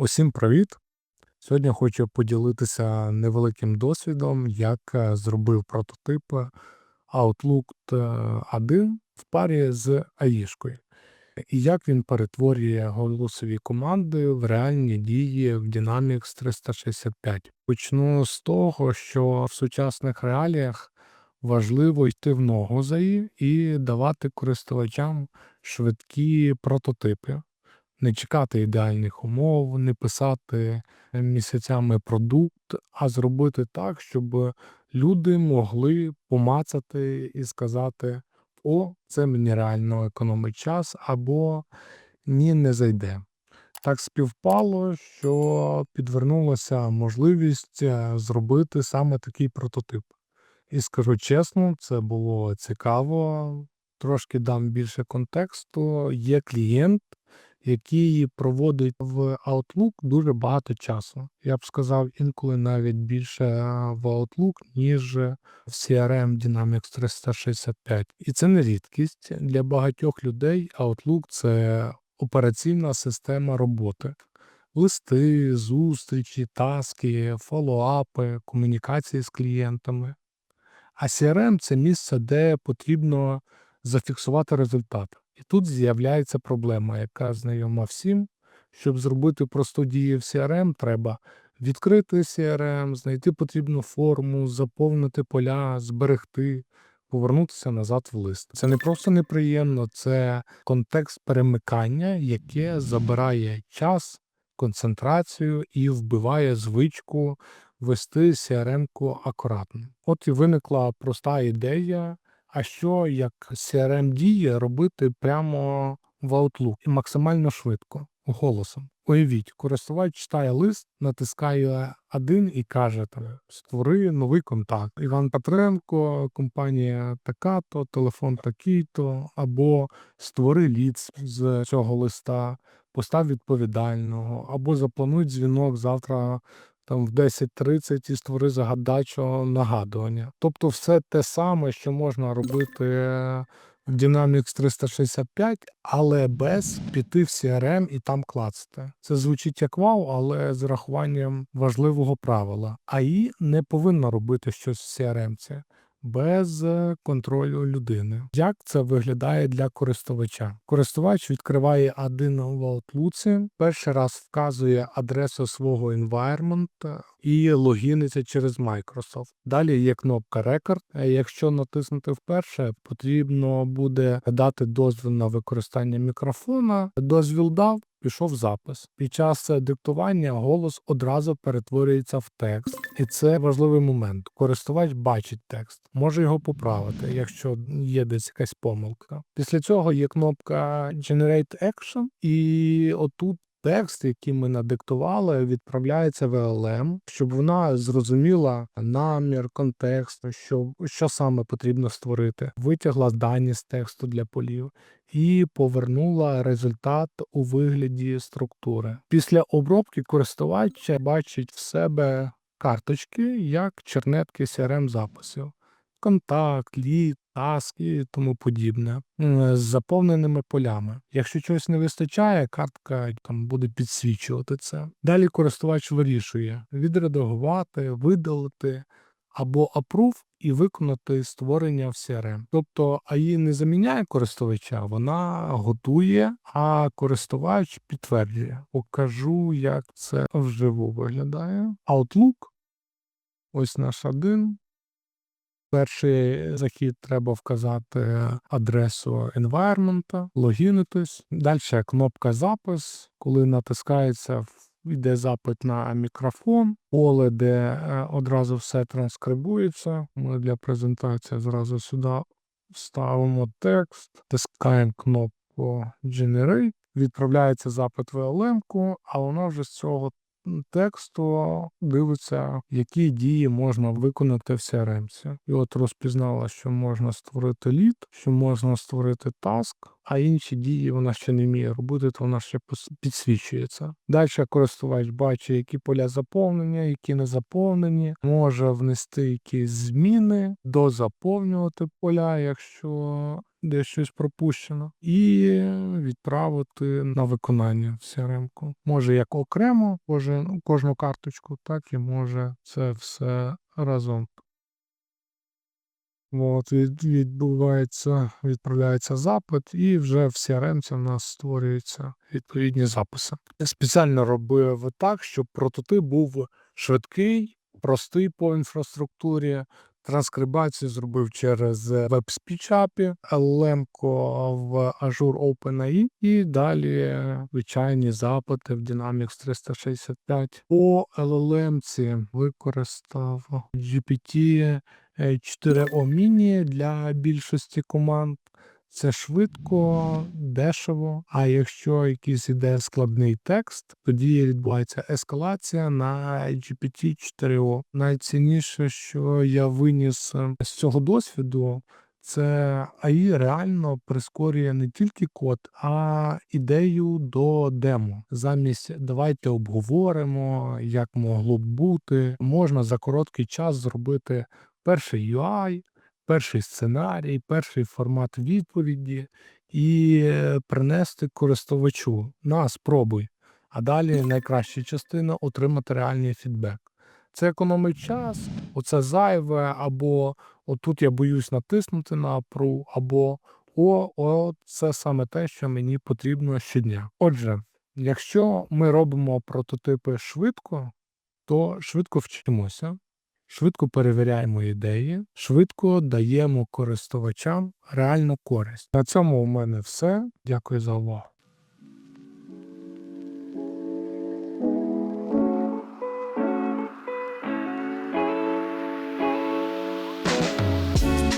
Усім привіт! Сьогодні хочу поділитися невеликим досвідом, як е, зробив прототип Outlook 1 в парі з АІшкою. І як він перетворює голосові команди в реальні дії в Dynamics 365. Почну з того, що в сучасних реаліях важливо йти в ногу за АІ і давати користувачам швидкі прототипи не чекати ідеальних умов, не писати місяцями продукт, а зробити так, щоб люди могли помацати і сказати: О, це мені реально економить час, або ні, не зайде. Так співпало, що підвернулася можливість е, зробити саме такий прототип. І скажу чесно, це було цікаво. Трошки дам більше контексту. Є клієнт, який проводить в Outlook дуже багато часу. Я б сказав, інколи навіть більше в Outlook, ніж в CRM Dynamics 365. І це не рідкість для багатьох людей. Outlook це операційна система роботи. Листи, зустрічі, таски, фоллоуапи, комунікації з клієнтами. А CRM це місце, де потрібно зафіксувати результат. І тут з'являється проблема, яка знайома всім. Щоб зробити просту дію в CRM, треба відкрити CRM, знайти потрібну форму, заповнити поля, зберегти, повернутися назад в лист. Це не просто неприємно, це контекст перемикання, яке забирає час, концентрацію і вбиває звичку вести CRM-ку акуратно. От і виникла проста ідея а що як crm діє робити прямо в Outlook і максимально швидко, голосом. Уявіть, користувач читає лист, натискає один і каже: там, Створи новий контакт. Іван Петренко, компанія така-то, телефон такий-то, або створи ліц з цього листа, постав відповідального, або заплануй дзвінок завтра там в 10.30 і створи загадачого нагадування. Тобто все те саме, що можна робити в Dynamics 365, але без піти в CRM і там клацати. Це звучить як вау, але з рахуванням важливого правила. АІ не повинна робити щось в CRM без е, контролю людини. Як це виглядає для користувача? Користувач відкриває один в перший раз вказує адресу свого environment і логіниться через Microsoft. Далі є кнопка. Е, якщо натиснути вперше, потрібно буде дати дозвіл на використання мікрофона. Дозвіл дав, пішов запис. Під час диктування голос одразу перетворюється в текст, і це важливий момент. Користувач бачить текст, може його поправити, якщо є десь якась помилка. Після цього є кнопка Generate Action, і отут. Текст, який ми надиктували, відправляється в LLM, щоб вона зрозуміла намір, контекст, що що саме потрібно створити, витягла дані з тексту для полів і повернула результат у вигляді структури. Після обробки користувач бачить в себе карточки як чернетки crm записів. Контакт, лід, таск і тому подібне з заповненими полями. Якщо чогось не вистачає, картка там буде підсвічувати це. Далі користувач вирішує відредагувати, видалити або approve і виконати створення в CRM. Тобто АІ не заміняє користувача, вона готує, а користувач підтверджує. Покажу, як це вживу виглядає. Outlook. Ось наш один. Перший захід треба вказати адресу environment, логінитись. Далі кнопка запис, коли натискається йде запит на мікрофон, поле, де е, одразу все транскрибується. Ми для презентації зразу сюди вставимо текст, тискаємо кнопку Generate, відправляється запит в LM, а вона вже з цього тексту дивиться, які дії можна виконати в CRM. І от розпізнала, що можна створити лід, що можна створити таск, а інші дії вона ще не вміє робити, то вона ще підсвічується. Далі користувач бачить, які поля заповнення, які не заповнені, може внести якісь зміни, дозаповнювати поля, якщо де щось пропущено, і відправити на виконання в CRM-ку. Може як окремо кожен, кожну карточку, так і може це все разом. От, відбувається, відправляється запит, і вже в CRM в нас створюються відповідні записи. Я спеціально робив так, щоб прототип був швидкий, простий по інфраструктурі. Транскрибацію зробив через WebSpeech API, LLM в Azure OpenAI і далі звичайні запити в Dynamics 365. По LLM використав GPT 4O Mini для більшості команд. Це швидко, дешево. А якщо якийсь іде складний текст, тоді відбувається ескалація на GPT-4O. Найцінніше, що я виніс е, з цього досвіду, це AI реально прискорює не тільки код, а ідею до демо. Замість давайте обговоримо, як могло б бути. Можна за короткий час зробити перший UI, перший сценарій, перший формат відповіді і е, принести користувачу на спробуй. А далі найкраща частина отримати реальний фідбек. Це економить час, оце зайве, або отут я боюсь натиснути на approve, або о, о, це саме те, що мені потрібно щодня. Отже, якщо ми робимо прототипи швидко, то швидко вчимося, швидко перевіряємо ідеї, швидко даємо користувачам реальну користь. На цьому у мене все. Дякую за увагу.